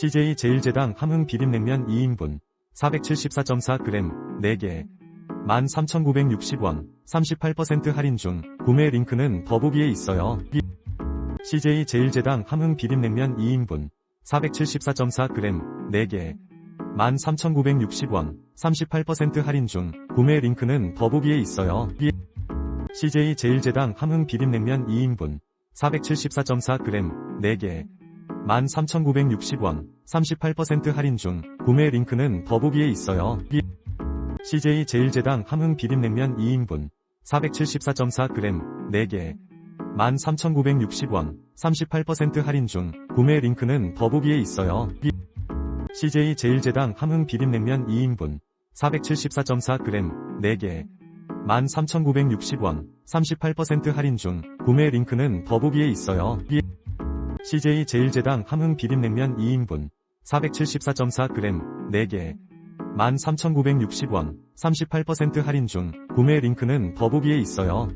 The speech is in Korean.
CJ 제일제당 함흥 비빔냉면 2인분 474.4g 4개 13,960원 38% 할인 중 구매 링크는 더보기에 있어요. CJ 제일제당 함흥 비빔냉면 2인분 474.4g 4개 13,960원 38% 할인 중 구매 링크는 더보기에 있어요. CJ 제일제당 함흥 비빔냉면 2인분 474.4g 4개 13,960원 38% 할인 중 구매 링크는 더보기에 있어요. CJ 제일제당 함흥 비빔냉면 2인분 474.4g 4개 13,960원 38% 할인 중 구매 링크는 더보기에 있어요. CJ 제일제당 함흥 비빔냉면 2인분 474.4g 4개 13,960원 38% 할인 중 구매 링크는 더보기에 있어요. CJ 제일제당 함흥 비빔냉면 2인분 474.4g 4개 13,960원 38% 할인 중 구매 링크는 더보기에 있어요.